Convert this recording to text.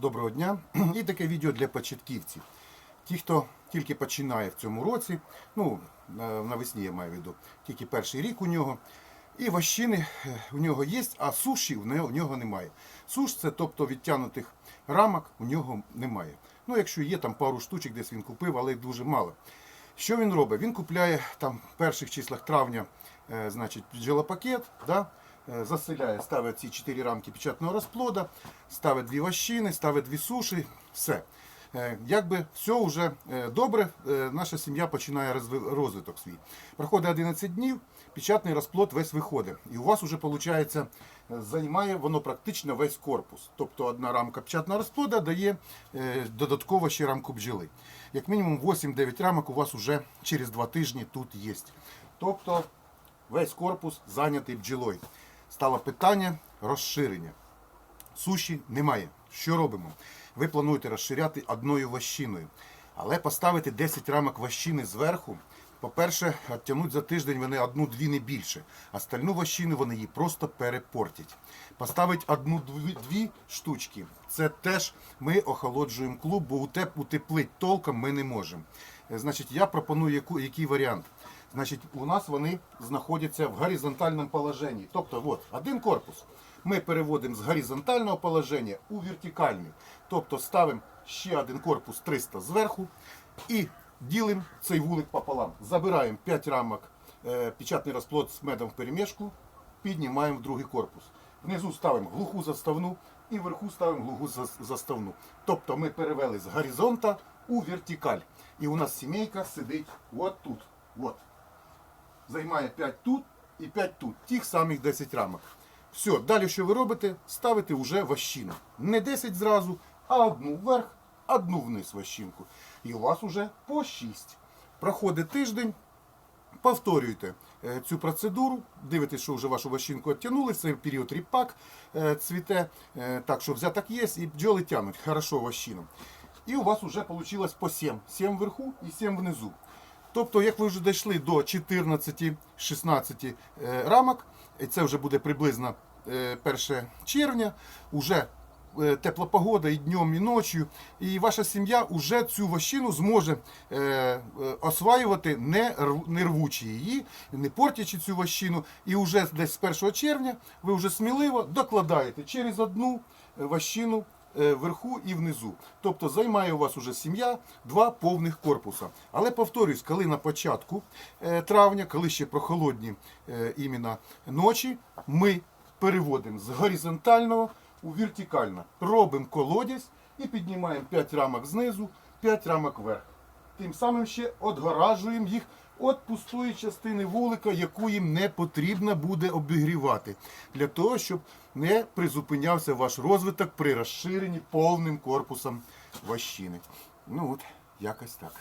Доброго дня. І таке відео для початківців. Ті, хто тільки починає в цьому році, ну навесні я маю в виду, тільки перший рік у нього. І ващини е, у нього є, а суші у нього, у нього немає. Суш це тобто відтягнутих рамок у нього немає. Ну, якщо є там пару штучок, десь він купив, але дуже мало. Що він робить? Він купляє там в перших числах травня, значить, бджолопакет, да? е, заселяє, ставить ці чотири рамки печатного розплода, ставить дві ващини, ставить дві суші, все. Е, Якби все вже е, добре, е, наша сім'я починає розвиток свій. Проходить 11 днів, печатний розплод весь виходить. І у вас вже виходить, займає воно практично весь корпус. Тобто одна рамка печатного розплода дає е, додатково ще рамку бджоли. Як мінімум 8-9 рамок у вас вже через 2 тижні тут є. Тобто весь корпус зайнятий бджолою. Стало питання розширення. Суші немає. Що робимо? Ви плануєте розширяти одною ващиною. Але поставити 10 рамок ващини зверху. По-перше, відтягнуть за тиждень вони одну-дві не більше. Остальну ващину вони її просто перепортять. Поставить одну-дві штучки. Це теж ми охолоджуємо клуб, бо утеп- утеплить толком ми не можемо. Е, Значить, я пропоную який варіант. Значить, у нас вони знаходяться в горизонтальному положенні. Тобто, от, один корпус ми переводимо з горизонтального положення у вертикальне. Тобто ставимо ще один корпус 300 зверху і ділимо цей вулик пополам. Забираємо 5 рамок е, печатний розплод з медом в перемішку, піднімаємо в другий корпус. Внизу ставимо глуху заставну і вверху ставимо глуху зас- заставну. Тобто ми перевели з горизонта у вертикаль. І у нас сімейка сидить от тут. От займає 5 тут і 5 тут. Тих самих 10 рамок. Все, далі що ви робите? Ставите вже ващину. Не 10 зразу, а одну вверх, одну вниз ващинку. І у вас уже по 6. Проходить тиждень, повторюйте е, цю процедуру, дивитесь, що вже вашу ващинку відтягнули, це період ріпак е, цвіте, е, так що взяток є, і бджоли тягнуть хорошо ващину. І у вас вже вийшло по 7. 7 вверху і 7 внизу. Тобто, як ви вже дійшли до 14-16 е, рамок, і це вже буде приблизно е, 1 червня, уже е, тепла погода і днем, і ночі, і ваша сім'я вже цю вощину зможе е, е, осваювати, не, рв- рвучи її, не портячи цю вощину. І вже десь з 1 червня ви вже сміливо докладаєте через одну е, вощину е, вверху і внизу. Тобто займає у вас уже сім'я два повних корпуса. Але повторюсь, коли на початку е, травня, коли ще прохолодні е, іменно ночі, ми переводимо з горизонтального у вертикальне. Робимо колодязь і піднімаємо 5 рамок знизу, 5 рамок вверх. Тим самим ще одгоражуємо їх від пустої частини вулика, яку їм не потрібно буде обігрівати, для того, щоб не призупинявся ваш розвиток при розширенні повним корпусом ващини. Ну от, якось так.